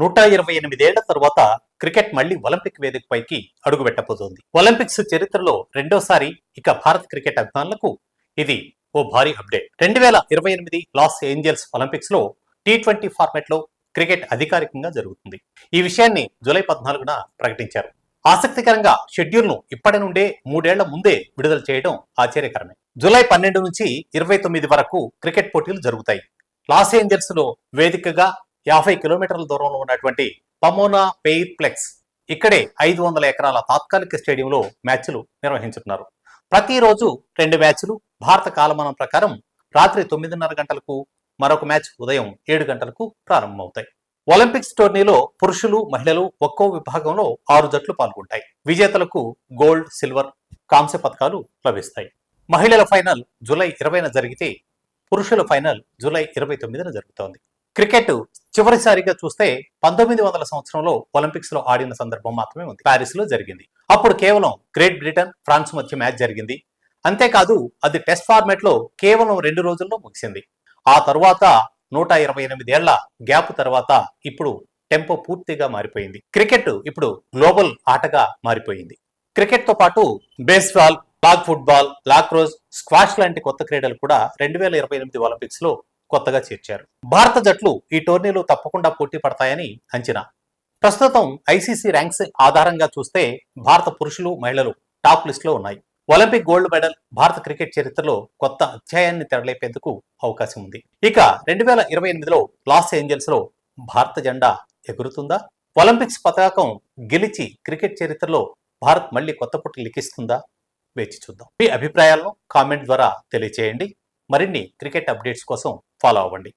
నూట ఇరవై ఎనిమిదేళ్ళ తర్వాత క్రికెట్ మళ్ళీ ఒలింపిక్ వేదికపైకి అడుగుపెట్టబోతోంది. ఒలింపిక్స్ చరిత్రలో రెండోసారి ఇక భారత క్రికెట్ అభిమానులకు ఇది ఓ భారీ అప్డేట్. రెండు వేల ఇరవై ఎనిమిది లాస్ ఏంజల్స్ ఒలింపిక్స్లో టీ ట్వంటీ ఫార్మాట్లో క్రికెట్ అధికారికంగా జరుగుతుంది. ఈ విషయాన్ని జూలై పద్నాలుగున ప్రకటించారు. ఆసక్తికరంగా షెడ్యూల్ను ఇప్పటి నుండే మూడేళ్ళ ముందే విడుదల చేయడం ఆశ్చర్యకరమే. జూలై పన్నెండు నుంచి ఇరవై తొమ్మిది వరకు క్రికెట్ పోటీలు జరుగుతాయి. లాస్ ఏంజల్స్లో వేదికగా యాభై కిలోమీటర్ల దూరంలో ఉన్నటువంటి పమోనా పెయిర్ ప్లెక్స్ ఇక్కడే ఐదు వందల ఎకరాల తాత్కాలిక స్టేడియంలో మ్యాచ్లు నిర్వహించుతున్నారు ప్రతిరోజు రెండు మ్యాచ్లు భారత కాలమానం ప్రకారం రాత్రి తొమ్మిదిన్నర గంటలకు మరొక మ్యాచ్ ఉదయం ఏడు గంటలకు ప్రారంభమవుతాయి. ఒలింపిక్స్ టోర్నీలో పురుషులు మహిళలు ఒక్కో విభాగంలో ఆరు జట్లు పాల్గొంటాయి. విజేతలకు గోల్డ్ సిల్వర్ కాంస్య పథకాలు లభిస్తాయి. మహిళల ఫైనల్ జూలై ఇరవైన జరిగితే పురుషుల ఫైనల్ జూలై ఇరవై తొమ్మిదిన జరుగుతోంది. క్రికెట్ చివరిసారిగా చూస్తే పంతొమ్మిది వందల సంవత్సరంలో ఒలింపిక్స్లో ఆడిన సందర్భం మాత్రమే ఉంది. ప్యారిస్లో జరిగింది. అప్పుడు కేవలం గ్రేట్ బ్రిటన్ ఫ్రాన్స్ మధ్య మ్యాచ్ జరిగింది. అంతేకాదు అది టెస్ట్ ఫార్మాట్లో కేవలం రెండు రోజుల్లో ముగిసింది. ఆ తర్వాత నూట ఇరవై ఎనిమిదేళ్ళ గ్యాప్ తర్వాత ఇప్పుడు టెంపో పూర్తిగా మారిపోయింది. క్రికెట్ ఇప్పుడు గ్లోబల్ ఆటగా మారిపోయింది. క్రికెట్తో పాటు baseball log football lacrosse squash లాంటి కొత్త క్రీడలు కూడా రెండు వేల ఇరవై ఎనిమిది ఒలింపిక్స్లో కొత్తగా చేర్చారు. భారత జట్లు ఈ టోర్నీలో తప్పకుండా పోటీ పడతాయని అంచనా. ప్రస్తుతం ఐసీసీ ర్యాంక్స్ ఆధారంగా చూస్తే భారత పురుషులు మహిళలు టాప్ లిస్టులో ఉన్నాయి. ఒలింపిక్ గోల్డ్ మెడల్ భారత క్రికెట్ చరిత్రలో కొత్త అధ్యాయాన్ని తెరలేపేందుకు అవకాశం ఉంది. ఇక రెండు వేల ఇరవై ఎనిమిదిలో లాస్ ఏంజల్స్లో భారత జెండా ఎగురుతుందా? ఒలింపిక్స్ పతాకం గెలిచి క్రికెట్ చరిత్రలో భారత్ మళ్ళీ కొత్త పుట్టు లిఖిస్తుందా? వేచి చూద్దాం. మీ అభిప్రాయాలను కామెంట్ ద్వారా తెలియచేయండి. మరిన్ని క్రికెట్ అప్డేట్స్ కోసం ఫాలో అవ్వండి.